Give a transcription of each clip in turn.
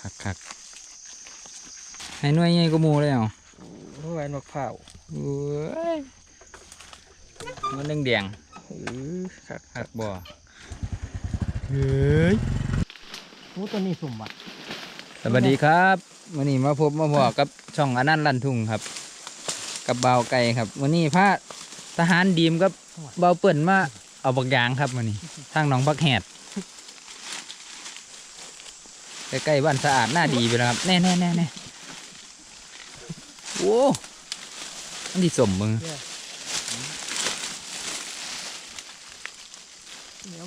คักคักให้หน่วยใหญ่ก็มูเลยเหรอโอ้ยนกเผาเอ้ยมันแดงแดงเออครับๆคักบ่เฮ้ยหมูตัวนี้สุ่มอะสวัสดีครับวันนี้มาพบมาพอกับช่องอนันต์ลันทุ่งครับ กับเบาวไก่ครับวันนี้พระทหารดีมกับเบาวเปิ่นมาเอาบักยางครับวันนี้ทางหนองบักแหด ใกล้ๆบ้านสะอาดหน้าดีไปแล้วครับ แน่แน่แน่แน่โอ้มันดีสมมึง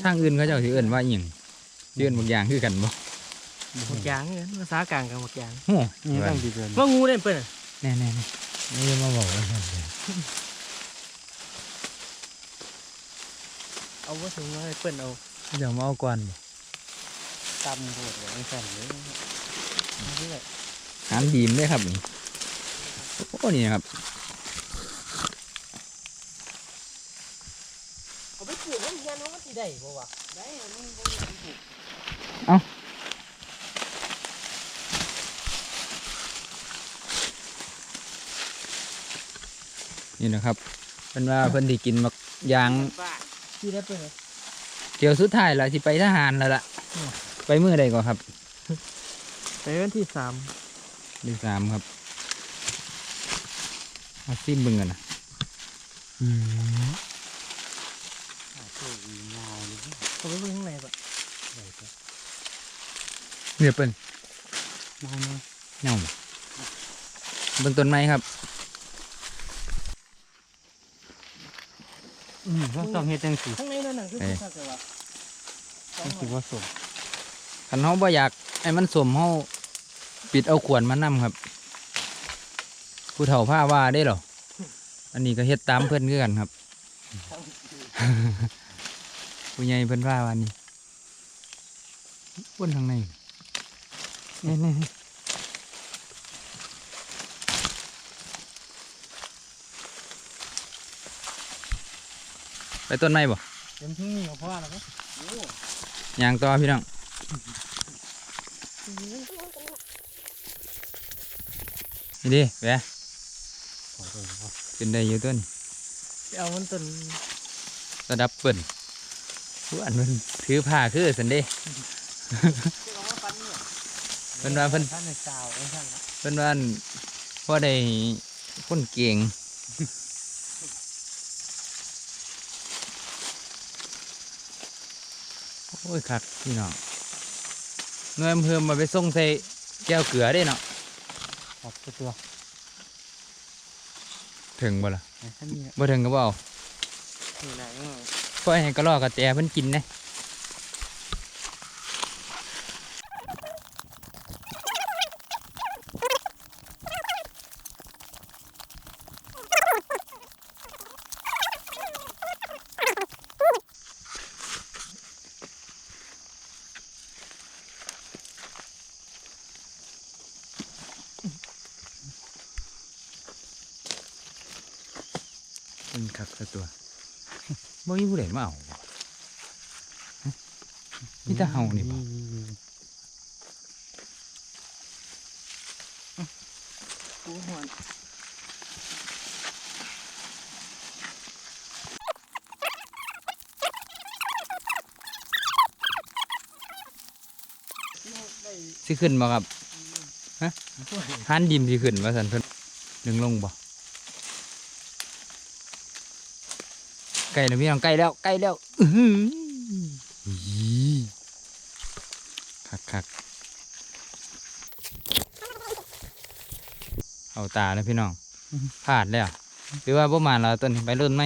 ทางอื่นเขาเจ้าสิเอิ้นว่าอหย่างสิเอิ้นบักยางคือกันบ่หมกยางเนี่ยภาษากลางกับหมกยางโอ้นี่ต้องดีเกินว่างูเล่นเปิ้ลแน่แน่แน่นี่มาบอกว่าสั่นเลยเอาว่าถึงว่าเปิ้ลเอาเดี๋ยวมาเอาก่อนบ่ ตำโหดเลยสั่นเลยเรื่อยหานดีมด้วยครับนี่โอ้นี่นะครับเอาไปปลูกมันยันว่ามันสิได้บ่วะได้มันบ่ได้ปลูกนี่นะครับเพิ่นว่าเพิ่นที่กินมักยางบ้าที่ได้เปิ้ลเดี๋ยวสุดท้ายละสิไปทหารแล้วล่ะ ไปมือใดก่อนครับไปวันที่สามที่สามครับมาซิมเบิ่งกันนะขาดตัวอีเงาเลยเอาไปเบิ่งข้างในปะเนี่ยเปิ้นเงาเนาะเน่าเบิ่งต้นไม้ครับอืมต้องต้องเฮ็ดจังสิข้างในนั่นน่ะคือเอ้ยคักเลยวะต้องคิดว่าสม คันเฮาบ่อยากให้มันสมเฮาปิดเอาขวดมานํครับผู้เฒ่าผ้าว่าได้หรออันนี้ก็เฮ็ดตามเพิ่นคือกันครับผู้ใหญ่เพิ่นว่าว่านี่บนทางในนี่นี่นี่ไปต้นไม้บ่เต็มที่นี่ก็พอแล้วก็ยางต่อพี่น้อง นี่ดิแหวะขอโทษครับขึ้นได้อยู่ต้นเอามันต้นระดับเปิ่นผู้อันมันถือผ้าคือสันเด้เอามาปั้นเนี่ยเพิ่นว่าเพิ่นท่านในสาวไอ้ท่านละเพิ่นว่าอั่นพ่อได้คนเก่งโอ้ยคักพี่น้อง เงินเพิ่มมาไปส่งใส่แก้วเกลือได้เนาะขอบตัวถึงบ่ล่ะไอ้ท่านนี่บ่ถึงก็บ่เอานี่ไหนเออปล่อยให้กระรอกกระแตเพิ่นกินนะ เป็นคักซะตัวบ่มีผู้ใดมาเอาบ่ฮะมีแต่เฮานี่บ่กูหวนได้สิขึ้นบ่ครับฮะหันดิมสิขึ้นว่าซั่นเพิ่นดึงลงบ่ ใกล้แล้วพี่น้องใกล้แล้วใกล้แล้วอือหืออีคักคักเอาตาแล้วพี่น้องพลาดแล้วหรือว่าบ่มาแล้วต้นนี้ไปรุ่นไหม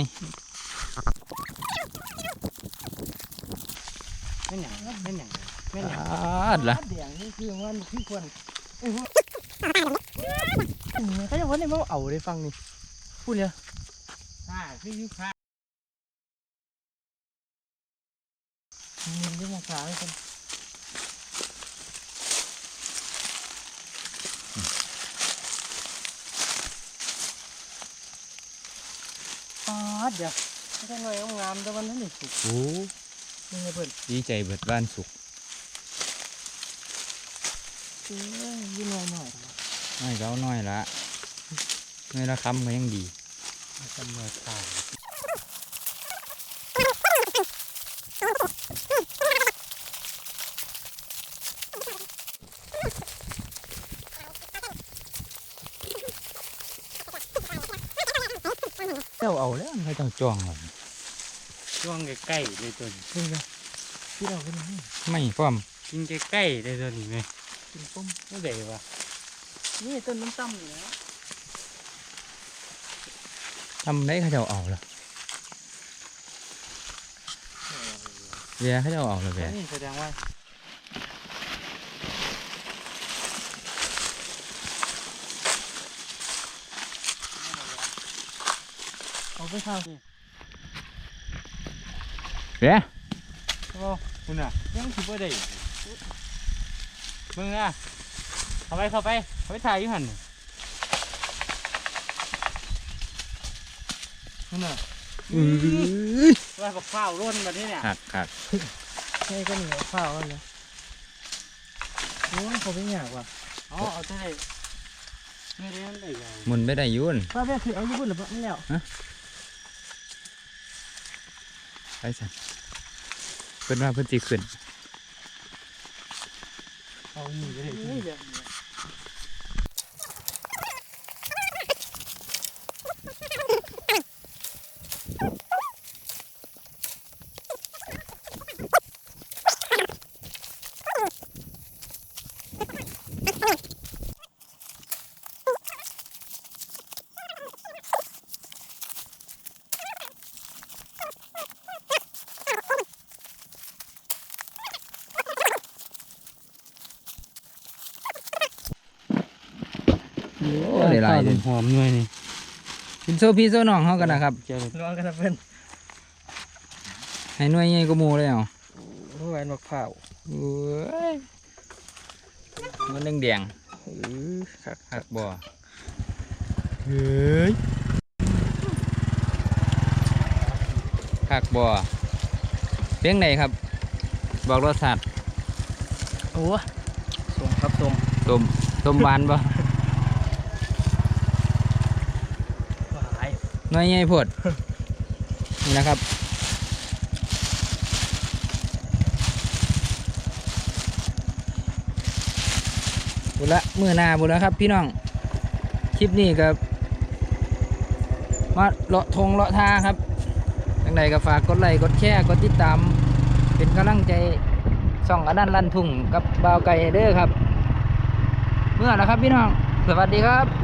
แม่หยังแม่หยังแม่หยังพลาดละเดียงนี่คือมันคือควรเอ้ยเขาจะว่าในมาเอาได้ฟังนี่พูดเนี่ยอ่าคือยุคา มยุคมาขาให้คนปาดเดี๋ยวไม่ใช่หน่อยงามแต่วันนั้นนี่สุดโอ้นี่ไงเพิ่นดีใจเบิดบ้านสุกเอ้ยยิ่งน้อยหน่อยน้อยเก้าน้อยละน้อยละคำก็ยังดีจำเมื่อตาย เจ้าเอาแล้วไม่ต้องจ้องหรอกช่วงใกล้ๆเลยตัวนี้เพิ่นเลยพี่เราเป็นนี่ไม่พร้อมกินใกล้ๆเลยตัวนี้ไหมกินต้มไม่ได้ปะนี่ต้นน้ำตั้มอยู่แล้วทำได้เขาเจ้าเอาแล้วเบียร์เขาเจ้าเอาแล้วเบียร์นี่แสดงว่า เอาไปข้าวสิเบียร์โอ้คุณอะยังคิดว่าได้มึงอะเข้าไปเข้าไปเข้าไปถ่ายอยู่หันคุณอะอื้อว่ากับข้าวร่นมาที่เนี่ยหักหักใช่ก็เหนียวข้าวกันเลยโอ้ยเขาเป็นอย่างว่ะอ๋อเอาได้ไม่ได้ได้ไงหมุนไปได้อยุ่นป้าแม่คือเอาญี่ปุ่นหรือเปล่าไม่แล้ว ไปสั่นเพิ่นว่าเพิ่นสิขึ้นเอาอยู่ก็ได้ เฮ้ยแบบนี้ โอ้ได้ หลายเลยหอมหน่อยนี่กินโซพี่โซน้องเฮากันนะครับเจอร้อนกันนะเพื่อนให้หน่วยใหญ่กว่าหมู่เลยเอาโอ้ยนกเผาโอ้ยมันแดงเออครับๆหักบ่เฮ้ยหักบ่เพียงไหนครับ บอกรสชาติโอ้สมครับสมต้มต้มหวานบ่ หวาย ห น่วยใหญ่พดนี่นะครับบุละมือหนาบุละครับ พี่น้อง คลิปนี้ก็มาเลาะทงเลาะท่าครับยังไงก็ฝากกดไลค์กดแชร์กดติดตาม เป็นกำลังใจส่องอนันต์ลันทุ่งกับบ่าวไก่เด้อครับ เมื่อแล้วครับพี่น้อง สวัสดีครับ